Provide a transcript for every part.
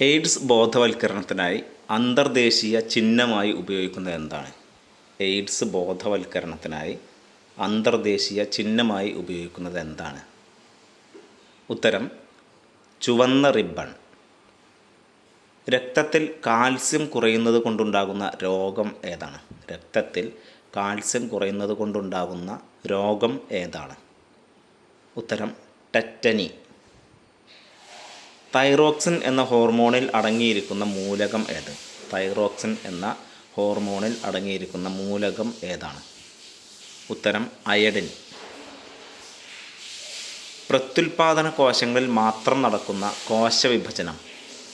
AIDS ബോധവൽക്കരണത്തിനായി അന്തർദേശീയ ചിഹ്നമായി ഉപയോഗിക്കുന്നത് എന്താണ്? എയ്ഡ്സ് ബോധവൽക്കരണത്തിനായി അന്തർദേശീയ ചിഹ്നമായി ഉപയോഗിക്കുന്നത് എന്താണ്? ഉത്തരം ചുവന്ന റിബൺ. രക്തത്തിൽ കാൽസ്യം കുറയുന്നത് കൊണ്ടുണ്ടാകുന്ന രോഗം ഏതാണ്? രക്തത്തിൽ കാൽസ്യം കുറയുന്നത് കൊണ്ടുണ്ടാകുന്ന രോഗം ഏതാണ്? ഉത്തരം ടെറ്റനി. തൈറോക്സിൻ എന്ന ഹോർമോണിൽ അടങ്ങിയിരിക്കുന്ന മൂലകം ഏത്? തൈറോക്സിൻ എന്ന ഹോർമോണിൽ അടങ്ങിയിരിക്കുന്ന മൂലകം ഏതാണ്? ഉത്തരം അയഡിൻ. പ്രത്യുൽപാദന കോശങ്ങളിൽ മാത്രം നടക്കുന്ന കോശവിഭജനം.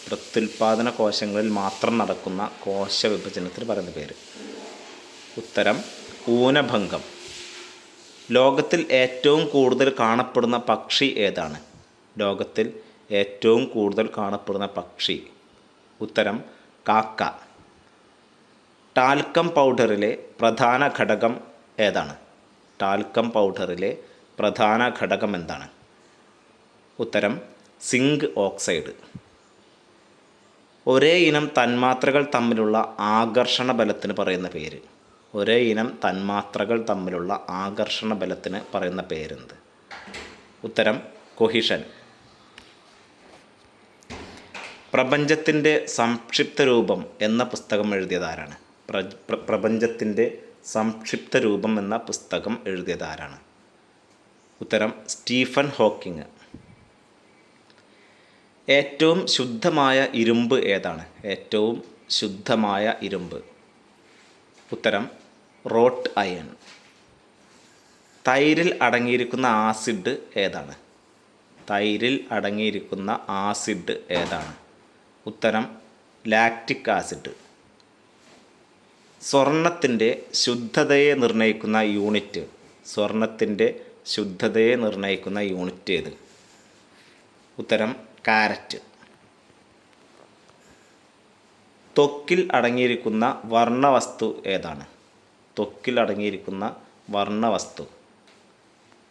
പ്രത്യുൽപാദന കോശങ്ങളിൽ മാത്രം നടക്കുന്ന കോശവിഭജനത്തിന് പറയുന്ന പേര്. ഉത്തരം ഊനഭംഗം. ലോകത്തിൽ ഏറ്റവും കൂടുതൽ കാണപ്പെടുന്ന പക്ഷി ഏതാണ്? ലോകത്തിൽ ഏറ്റവും കൂടുതൽ കാണപ്പെടുന്ന പക്ഷി. ഉത്തരം കാക്ക. ടാൽക്കം പൗഡറിലെ പ്രധാന ഘടകം ഏതാണ്? ടാൽക്കം പൗഡറിലെ പ്രധാന ഘടകം എന്താണ്? ഉത്തരം സിങ്ക് ഓക്സൈഡ്. ഒരേ ഇനം തന്മാത്രകൾ തമ്മിലുള്ള ആകർഷണ ബലത്തിന് പറയുന്ന പേര്. ഒരേ ഇനം തന്മാത്രകൾ തമ്മിലുള്ള ആകർഷണ ബലത്തിന് പറയുന്ന പേരെന്ത്? ഉത്തരം കൊഹിഷൻ. പ്രപഞ്ചത്തിന്റെ സംക്ഷിപ്ത രൂപം എന്ന പുസ്തകം എഴുതിയതാരാണ്? പ്ര പ്ര- പ്രപഞ്ചത്തിന്റെ സംക്ഷിപ്ത രൂപം എന്ന പുസ്തകം എഴുതിയതാരാണ്? ഉത്തരം സ്റ്റീഫൻ ഹോക്കിങ് ഏറ്റവും ശുദ്ധമായ ഇരുമ്പ് ഏതാണ്? ഏറ്റവും ശുദ്ധമായ ഇരുമ്പ്. ഉത്തരം റോട്ട് അയൺ. തൈരിൽ അടങ്ങിയിരിക്കുന്ന ആസിഡ് ഏതാണ്? തൈരിൽ അടങ്ങിയിരിക്കുന്ന ആസിഡ് ഏതാണ്? ഉത്തരം ലാക്റ്റിക് ആസിഡ്. സ്വർണത്തിന്റെ ശുദ്ധതയെ നിർണയിക്കുന്ന യൂണിറ്റ്. സ്വർണത്തിന്റെ ശുദ്ധതയെ നിർണയിക്കുന്ന യൂണിറ്റ് ഏത്? ഉത്തരം കാരറ്റ്. ത്വക്കിൽ അടങ്ങിയിരിക്കുന്ന വർണവസ്തു ഏതാണ്? ത്വക്കിൽ അടങ്ങിയിരിക്കുന്ന വർണവസ്തു.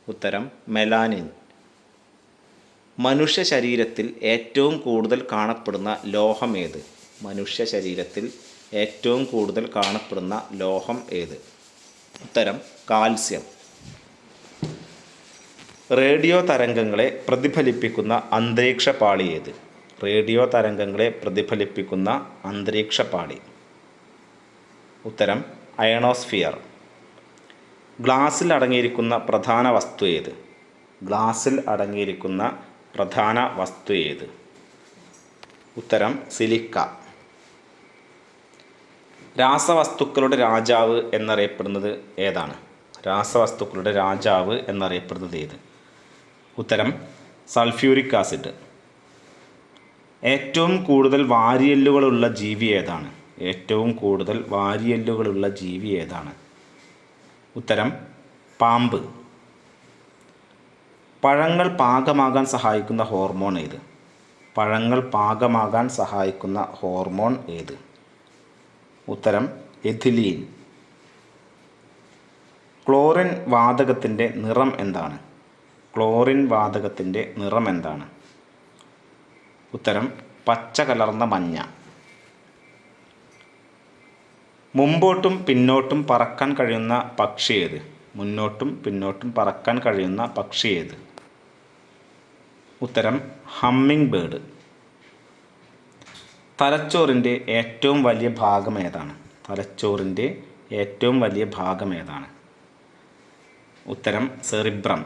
ഉത്തരം മെലാനിൻ. മനുഷ്യ ശരീരത്തിൽ ഏറ്റവും കൂടുതൽ കാണപ്പെടുന്ന ലോഹം ഏത്? മനുഷ്യ ശരീരത്തിൽ ഏറ്റവും കൂടുതൽ കാണപ്പെടുന്ന ലോഹം ഏത്? ഉത്തരം കാൽസ്യം. റേഡിയോ തരംഗങ്ങളെ പ്രതിഫലിപ്പിക്കുന്ന അന്തരീക്ഷ പാളി ഏത്? റേഡിയോ തരംഗങ്ങളെ പ്രതിഫലിപ്പിക്കുന്ന അന്തരീക്ഷ പാളി. ഉത്തരം അയണോസ്ഫിയർ. ഗ്ലാസ്സിൽ അടങ്ങിയിരിക്കുന്ന പ്രധാന വസ്തു ഏത്? ഗ്ലാസ്സിൽ അടങ്ങിയിരിക്കുന്ന പ്രധാന വസ്തു ഏത്? ഉത്തരം സിലിക്ക. രാസവസ്തുക്കളുടെ രാജാവ് എന്നറിയപ്പെടുന്നത് ഏതാണ്? രാസവസ്തുക്കളുടെ രാജാവ് എന്നറിയപ്പെടുന്നത് ഏത്? ഉത്തരം സൾഫ്യൂരിക് ആസിഡ്. ഏറ്റവും കൂടുതൽ വാരിയല്ലുകളുള്ള ജീവി ഏതാണ്? ഏറ്റവും കൂടുതൽ വാരിയല്ലുകളുള്ള ജീവി ഏതാണ്? ഉത്തരം പാമ്പ്. പഴങ്ങൾ പാകമാകാൻ സഹായിക്കുന്ന ഹോർമോൺ ഏത്? പഴങ്ങൾ പാകമാകാൻ സഹായിക്കുന്ന ഹോർമോൺ ഏത്? ഉത്തരം എഥിലീൻ. ക്ലോറിൻ വാതകത്തിന്റെ നിറം എന്താണ്? ക്ലോറിൻ വാതകത്തിന്റെ നിറം എന്താണ്? ഉത്തരം പച്ച കലർന്ന മഞ്ഞ. മുമ്പോട്ടും പിന്നോട്ടും പറക്കാൻ കഴിയുന്ന പക്ഷി ഏത്? മുന്നോട്ടും പിന്നോട്ടും പറക്കാൻ കഴിയുന്ന പക്ഷി ഏത്? ഉത്തരം ഹമ്മിങ് ബേർഡ്. തലച്ചോറിന്റെ ഏറ്റവും വലിയ ഭാഗം ഏതാണ്? തലച്ചോറിന്റെ ഏറ്റവും വലിയ ഭാഗം ഏതാണ്? ഉത്തരം സെറിബ്രം.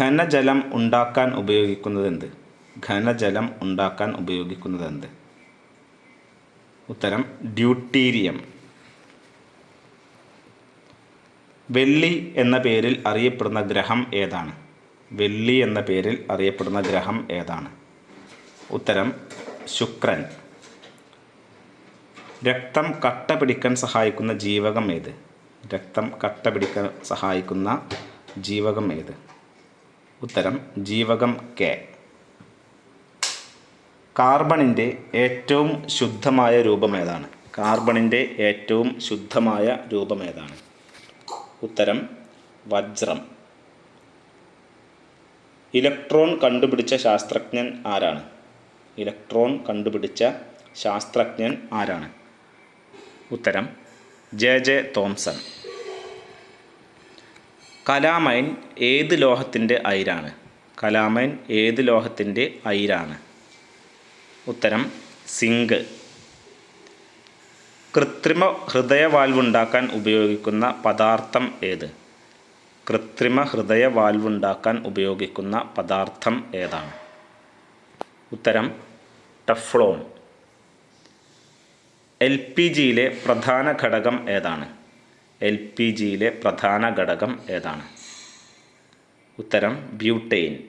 ഘനജലം ഉണ്ടാക്കാൻ ഉപയോഗിക്കുന്നത് എന്ത്? ഘനജലം ഉണ്ടാക്കാൻ ഉപയോഗിക്കുന്നത് എന്ത്? ഉത്തരം ഡ്യൂട്ടീരിയം. വെള്ളി എന്ന പേരിൽ അറിയപ്പെടുന്ന ഗ്രഹം ഏതാണ്? വെള്ളി എന്ന പേരിൽ അറിയപ്പെടുന്ന ഗ്രഹം ഏതാണ്? ഉത്തരം ശുക്രൻ. രക്തം കട്ട പിടിക്കാൻ സഹായിക്കുന്ന ജീവകം ഏത്? രക്തം കട്ട പിടിക്കാൻ സഹായിക്കുന്ന ജീവകം ഏത്? ഉത്തരം ജീവകം കെ. കാർബണിന്റെ ഏറ്റവും ശുദ്ധമായ രൂപം ഏതാണ്? കാർബണിന്റെ ഏറ്റവും ശുദ്ധമായ രൂപം ഏതാണ്? ഉത്തരം വജ്രം. ഇലക്ട്രോൺ കണ്ടുപിടിച്ച ശാസ്ത്രജ്ഞൻ ആരാണ്? ഇലക്ട്രോൺ കണ്ടുപിടിച്ച ശാസ്ത്രജ്ഞൻ ആരാണ്? ഉത്തരം ജെ ജെ തോംസൺ. കലാമൈൻ ഏത് ലോഹത്തിന്റെ അയിരാണ്? കലാമൈൻ ഏത് ലോഹത്തിന്റെ അയിരാണ്? ഉത്തരം സിങ്ക്. കൃത്രിമ ഹൃദയവാൽവുണ്ടാക്കാൻ ഉപയോഗിക്കുന്ന പദാർത്ഥം ഏത്? കൃത്രിമ ഹൃദയ വാൽവുണ്ടാക്കാൻ ഉപയോഗിക്കുന്ന പദാർത്ഥം ഏതാണ്? ഉത്തരം ടഫ്ലോൺ. എൽ പി ജിയിലെ പ്രധാന ഘടകം ഏതാണ്? എൽ പി ജിയിലെ പ്രധാന ഘടകം ഏതാണ്? ഉത്തരം ബ്യൂട്ടെയിൻ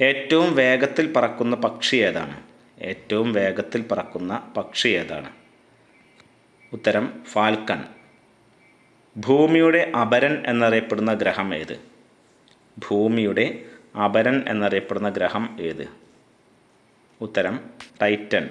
ഏറ്റവും വേഗത്തിൽ പറക്കുന്ന പക്ഷി ഏതാണ്? ഏറ്റവും വേഗത്തിൽ പറക്കുന്ന പക്ഷി ഏതാണ്? ഉത്തരം ഫാൽക്കൺ. ഭൂമിയുടെ അപരൻ എന്നറിയപ്പെടുന്ന ഗ്രഹം ഏത്? ഭൂമിയുടെ അപരൻ എന്നറിയപ്പെടുന്ന ഗ്രഹം ഏത്? ഉത്തരം ടൈറ്റൻ.